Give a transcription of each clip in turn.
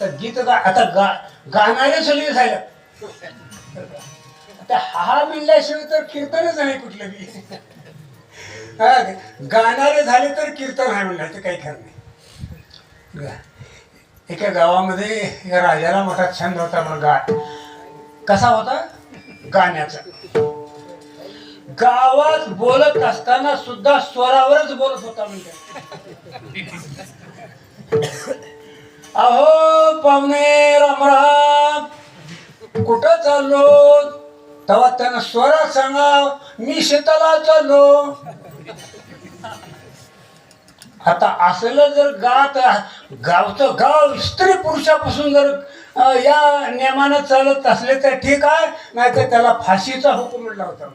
तर गीत गा आता गा गाणारे सगळे झालं. आता हा म्हणल्याशिवाय तर कीर्तनच नाही कुठलं बी. गाणारे झाले तर कीर्तन आहे म्हणलं ते काही खरं नाही. एका गावामध्ये राजाला मोठा छंद होता मग गा कसा होता? गाण्याचा. गावात बोलत असताना सुद्धा स्वरावरच बोलत होता म्हणजे अहो पाहुणे रामराम कुठं चाललो? तेव्हा त्यानं स्वरात सांगा मी शेताला चाललो. आता असलं जर गात गावचं गाव स्त्री पुरुषापासून जर या नियमानं चालत असले तर ठीक आहे नाही तर त्याला फाशीचा हुकूम म्हटला होता.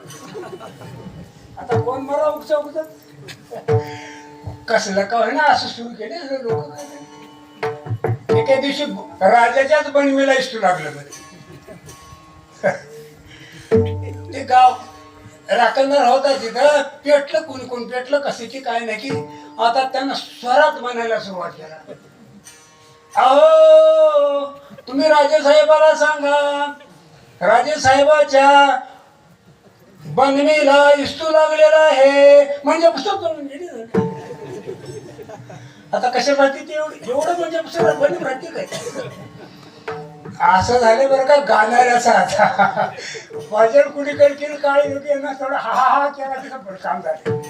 आता कोण मला उगचा उगत कसलं का होईना असं सुरू केले लोक एके दिवशी राजाच्याच बनवीला इष्टू लागलं बरं. ते गाव राखणदार होता तिथं. पेटलं कोण कोण पेटलं कशाची काय नाही की आता त्यांना स्वरात म्हणायला सुरुवात केला. अहो तुम्ही राजे साहेबाला सांगा. राजे साहेबाच्या बनवीला इस्तू लागलेला आहे. म्हणजे पुस्तक आता कशा राहते ते एवढं म्हणजे पुस्तक बनवून काय असं झालं बरं का गाणाऱ्याचा आता. भजन कुणी करतील काळी होती यांना थोडं हा हा हा केला तिथं काम झालं.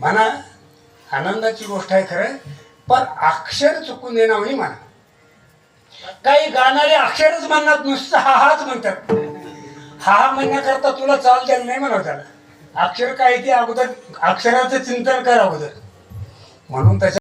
म्हणा आनंदाची गोष्ट आहे खरं पण अक्षर चुकून देणं म्हणजे म्हणा. काही गाणारे अक्षरच म्हणणार नुसतं हा हाच म्हणतात. हा हा म्हणण्याकरता तुला चाल द्यायला नाही म्हणा त्याला. अक्षर काय ते अगोदर अक्षराचं चिंतन कर अगोदर. म्हणून त्याच्या